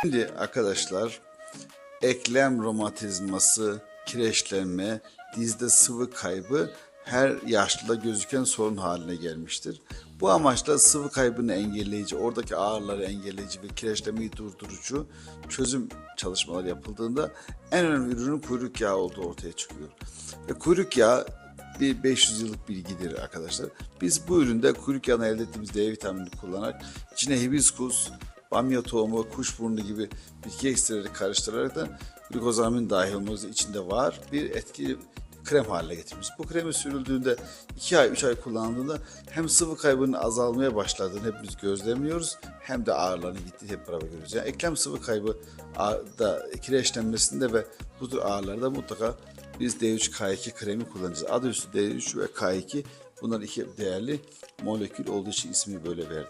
Şimdi arkadaşlar eklem romatizması, kireçlenme, dizde sıvı kaybı her yaşlıda gözüken sorun haline gelmiştir. Bu amaçla sıvı kaybını engelleyici, oradaki ağrıları engelleyici ve kireçlemeyi durdurucu çözüm çalışmaları yapıldığında en önemli ürünün kuyruk yağı olduğu ortaya çıkıyor. Ve kuyruk yağı bir 500 yıllık bilgidir arkadaşlar. Biz bu üründe kuyruk yağını elde ettiğimiz D vitaminini kullanarak içine hibiskus, bamya tohumu, kuşburnu gibi bitki ekstraları karıştırarak da glikozamin dahil olması içinde var. Bir etkili krem haline getirmiş. Bu kremi sürüldüğünde 2 ay 3 ay kullandığında hem sıvı kaybının azalmaya başladığını hepimiz gözlemliyoruz hem de ağrıların gittiği hep beraber görüyoruz. Yani eklem sıvı kaybı da kireçlenmesinde ve bu tür ağrılarda mutlaka biz D3K2 kremi kullanacağız. Adı üstü D3 ve K2 bunlar iki değerli molekül olduğu için ismi böyle verdi.